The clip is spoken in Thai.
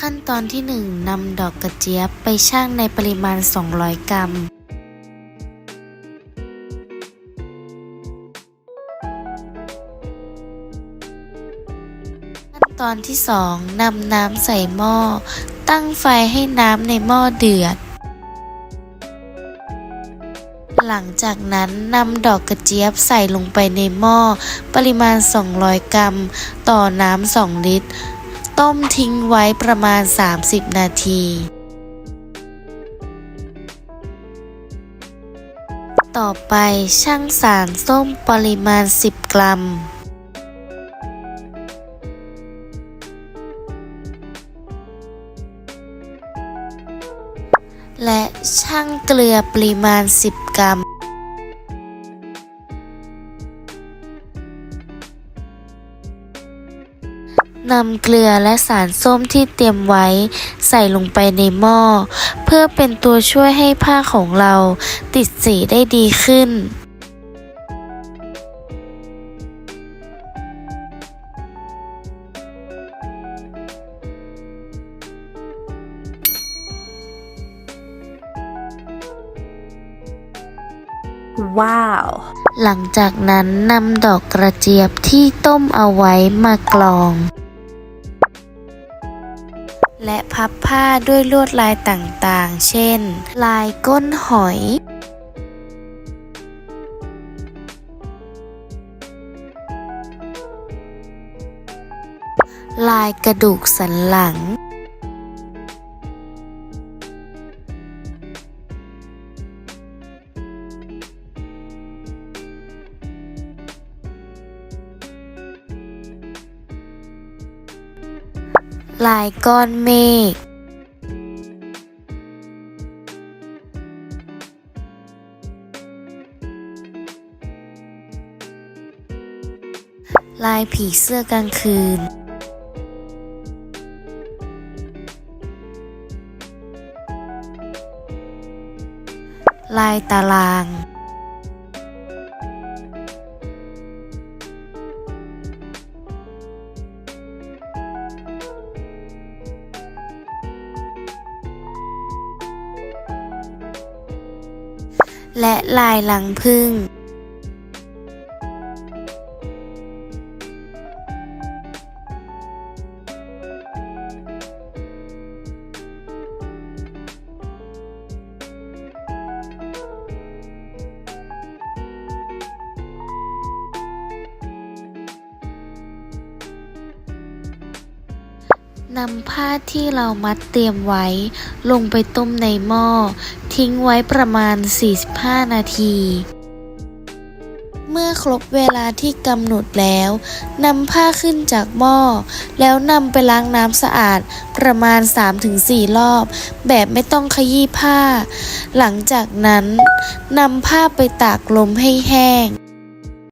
ขั้นตอนที่1นำดอกกระเจี๊ยบไปชั่งในปริมาณ 200 กรัม ขั้นตอนที่2นำน้ำใส่หม้อ ตั้งไฟให้น้ำในหม้อเดือด หลังจากนั้นนำดอกกระเจี๊ยบใส่ลงไปในหม้อ ปริมาณ 200 กรัม ต่อน้ำ 2 ลิตร ต้มทิ้งไว้ประมาณ 30 นาที ต่อไปชั่งสารส้มปริมาณ 10 กรัมและชั่งเกลือปริมาณ 10 กรัม นำเกลือและสารส้มที่เตรียมไว้ ใส่ลงไปในหม้อ เพื่อเป็นตัวช่วยให้ผ้าของเราติดสีได้ดีขึ้นว้าว หลังจากนั้นนำดอกกระเจี๊ยบที่ต้มเอาไว้มากรอง และพับผ้าด้วยลวดลายต่างๆ เช่น ลายก้นหอย ลายกระดูกสันหลัง ลายก้อนเมฆลายผีเสื้อกลางคืน ลายตาราง และลายหลังพึ่ง นำผ้าที่เรามัดเตรียมไว้ ลงไปต้มในหม้อ ทิ้งไว้ประมาณ 45 นาที เมื่อครบเวลาที่กำหนดแล้วนำผ้าขึ้นจากหม้อ แล้วนำไปล้างน้ำสะอาดประมาณ 3-4 รอบ แบบไม่ต้องขยี้ผ้า หลังจากนั้นนำผ้าไปตากลมให้แห้ง